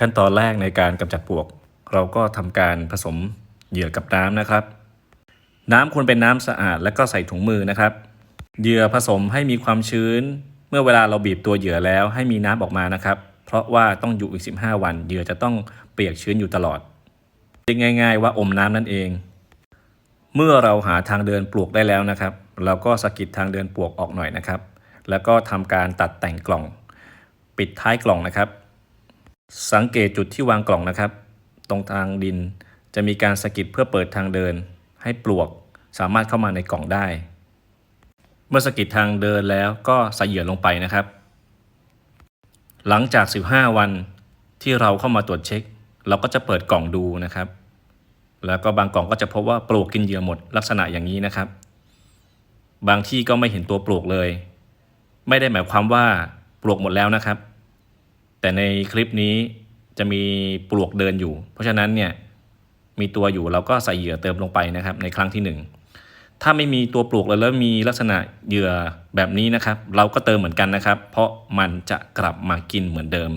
ขั้นตอนแรกในการกำจัดปลวก เราก็ทำการผสมเหยื่อกับน้ำนะครับ น้ำควรเป็นน้ำสะอาดและก็ใส่ถุงมือนะครับเหยื่อผสมให้มีความชื้น เมื่อเวลาเราบีบตัวเหยื่อแล้วให้มีน้ำออกมานะครับ เพราะว่าต้องอยู่อีก 15 วันเหยื่อจะต้องเปียกชื้นอยู่ตลอดเรียกง่าย ๆ ว่าอมน้ำนั่นเอง เมื่อเราหาทางเดินปลวกได้แล้วนะครับ เราก็สะกิดทางเดินปลวกออกหน่อยนะครับ แล้วก็ทำการตัดแต่งกล่อง ปิดท้ายกล่องนะครับ สังเกตจุดที่วางกล่องนะครับ ตรงทางดินจะมีการสะกิดเพื่อเปิดทางเดิน ให้ปลวกสามารถเข้ามาในกล่องได้ เมื่อสะกิดทางเดินแล้วก็ใส่เหยื่อลงไปนะครับ หลังจาก 15 วันที่เราเข้ามาตรวจเช็ค เราก็จะเปิดกล่องดูนะครับ แล้วก็บางกล่องก็จะพบว่าปลวกกินเหยื่อหมดลักษณะอย่างนี้นะครับ บางที่ก็ไม่เห็นตัวปลวกเลย ไม่ได้หมายความว่าปลวกหมดแล้วนะครับ แต่ในคลิปนี้จะมีปลวกเดินอยู่ เพราะฉะนั้นเนี่ยมีตัวอยู่เราก็ใส่เหยื่อเติมลงไปนะครับ ในครั้งที่หนึ่งถ้าไม่มีตัวปลวกเลยแล้วมีลักษณะเหยื่อแบบนี้นะครับ เราก็เติมเหมือนกันนะครับ เพราะมันจะกลับมากินเหมือนเดิม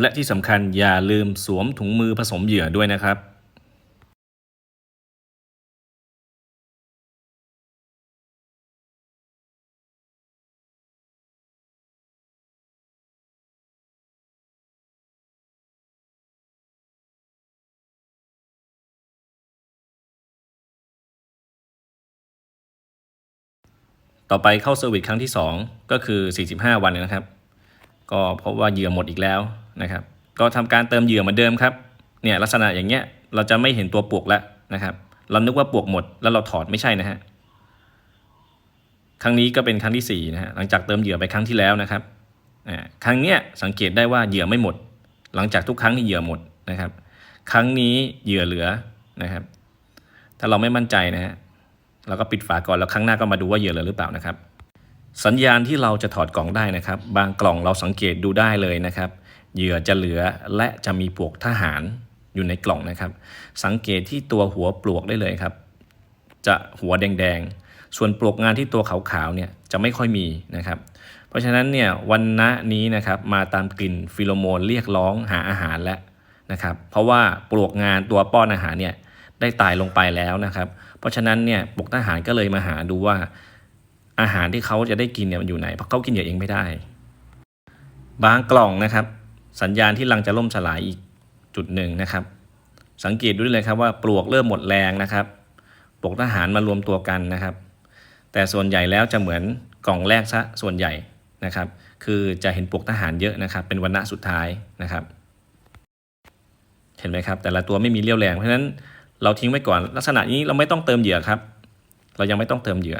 และที่สำคัญอย่าลืมสวมถุงมือผสมเหยื่อด้วยนะครับ ต่อไปเข้าเซอร์วิสครั้งที่ 2 ก็คือ 45 วันนะครับ ก็พบว่าเหยื่อหมดอีกแล้วนะครับ ก็ทำการเติมเหยื่อเหมือนเดิมครับ เนี่ยลักษณะอย่างเงี้ยเราจะไม่เห็นตัวปวกแล้วนะครับ เรานึกว่าปวกหมดแล้วเราถอดไม่ใช่นะฮะ ครั้งนี้ก็เป็นครั้งที่4นะฮะหลังจากเติมเหยื่อไปครั้งที่แล้วนะครับอ่าครั้งเนี้ยสังเกตได้ว่าเหยื่อไม่หมด หลังจากทุกครั้งที่เหยื่อหมดนะครับ ครั้งนี้เหยื่อเหลือนะครับ ถ้าเราไม่มั่นใจนะฮะ เราก็ปิดฝาก่อนแล้วครั้งหน้าก็มาดูว่าเหยื่อเหลือหรือเปล่านะครับ สัญญาณที่เราจะถอดกล่องได้นะครับ บางกล่องเราสังเกตดูได้เลยนะครับเหยื่อจะเหลือและจะมีปลวกทหารอยู่ในกล่องนะครับ สังเกตที่ตัวหัวปลวกได้เลยครับ จะหัวแดงๆ ส่วนปลวกงานที่ตัวขาวๆเนี่ยจะไม่ค่อยมีนะครับ เพราะฉะนั้นเนี่ยวันนะนี้นะครับมาตามกลิ่นฟิโลโมนเรียกร้องหาอาหารแล้วนะครับ เพราะว่าปลวกงานตัวป้อนอาหารเนี่ย ได้ตายลงไปแล้วนะครับ เพราะฉะนั้นเนี่ยปกทหารก็เลยมาหาดูว่า อาหารที่เขาจะได้กินเนี่ยมันอยู่ไหนเพราะเขากินเหยื่อเองไม่ได้ บางกล่องนะครับ สัญญาณที่รังจะล่มสลายอีกจุดหนึ่งนะครับ สังเกตดูได้เลยครับว่าปลวกเริ่มหมดแรงนะครับปกทหารมารวมตัวกันนะครับ แต่ส่วนใหญ่แล้วจะเหมือนกล่องแรกซะส่วนใหญ่นะครับ คือจะเห็นปลวกทหารเยอะนะครับ เป็นวันณะสุดท้ายนะครับ เห็นไหมครับ แต่ละตัวไม่มีเรี่ยวแรงเพราะฉะนั้น เราทิ้งไว้ก่อน ลักษณะนี้เราไม่ต้องเติมเหยื่อครับ เรายังไม่ต้องเติมเหยื่อ